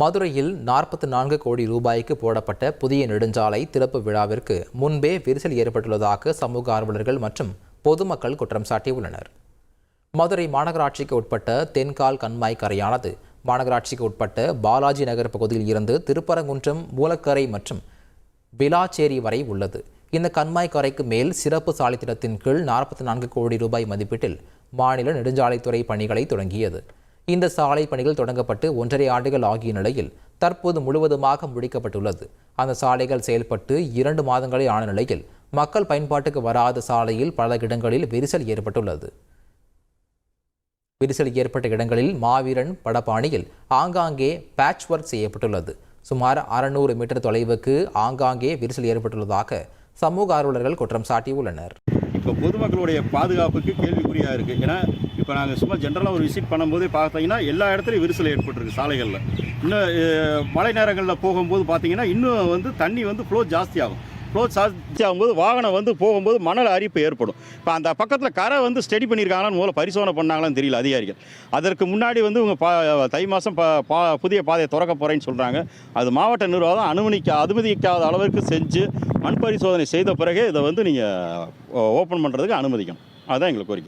மதுரையில் நாற்பத்தி நான்கு கோடி ரூபாய்க்கு போடப்பட்ட புதிய நெடுஞ்சாலை திறப்பு விழாவிற்கு முன்பே விரிசல் ஏற்பட்டுள்ளதாக சமூக ஆர்வலர்கள் மற்றும் பொதுமக்கள் குற்றம் சாட்டியுள்ளனர். மதுரை மாநகராட்சிக்கு உட்பட்ட தென்கால் கண்மாய் கரையானது மாநகராட்சிக்கு உட்பட்ட பாலாஜி நகர் பகுதியில் இருந்து திருப்பரங்குன்றம் மூலக்கரை மற்றும் விலாச்சேரி வரை உள்ளது. இந்த கண்மாய் கரைக்கு மேல் சிறப்பு சாலை திட்டத்தின் கீழ் நாற்பத்தி நான்கு கோடி ரூபாய் மதிப்பீட்டில் மாநில நெடுஞ்சாலைத்துறை பணிகளை தொடங்கியது. இந்த சாலை பணிகள் தொடங்கப்பட்டு ஒன்றரை ஆண்டுகள் ஆகிய நிலையில் தற்போது முழுவதுமாக முடிக்கப்பட்டுள்ளது. அந்த சாலைகள் செயல்பட்டு இரண்டு மாதங்களே ஆன நிலையில் மக்கள் பயன்பாட்டுக்கு வராத சாலையில் பல இடங்களில் விரிசல் ஏற்பட்டுள்ளது. விரிசல் ஏற்பட்ட இடங்களில் மாவீரன் படப்பாணியில் ஆங்காங்கே பேட்ச் ஒர்க் செய்யப்பட்டுள்ளது. சுமார் அறுநூறு மீட்டர் தொலைவுக்கு ஆங்காங்கே விரிசல் ஏற்பட்டுள்ளதாக சமூக ஆர்வலர்கள் குற்றம் சாட்டியுள்ளனர். இப்போ பொதுமக்களுடைய பாதுகாப்புக்கு கேள்விக்குறியாக இருக்குது ஏன்னா இப்போ நாங்கள் சும்மா ஜென்ரலாக ஒரு விசிட் பண்ணும்போதே பார்த்தீங்கன்னா எல்லா இடத்துலையும் விரிசல் ஏற்பட்டிருக்கு சாலைகளில். இன்னும் மழை நேரங்களில் போகும்போது பார்த்தீங்கன்னா இன்னும் வந்து தண்ணி வந்து ஃப்ளோ ஜாஸ்தியாகும். ஃப்ளோ ஜாஸ்தி ஆகும்போது வாகனம் வந்து போகும்போது மணல் அரிப்பு ஏற்படும். இப்போ அந்த பக்கத்தில் கரை வந்து ஸ்டடி பண்ணியிருக்காங்களான்னு முதல்ல பரிசோதனை பண்ணாங்களான்னு தெரியல அதிகாரிகள். அதற்கு முன்னாடி வந்து இவங்க பா தை மாதம் பா பா புதிய பாதையை திறக்க போகிறேன்னு சொல்கிறாங்க அது மாவட்ட நிர்வாகம் அனுமதிக்க அனுமதிக்காத அளவிற்கு செஞ்சு மண் பரிசோதனை செய்த பிறகே இதை வந்து நீங்கள் ஓப்பன் பண்ணுறதுக்கு அனுமதிக்கணும். அதுதான் எங்களுக்கு கோரிக்கை.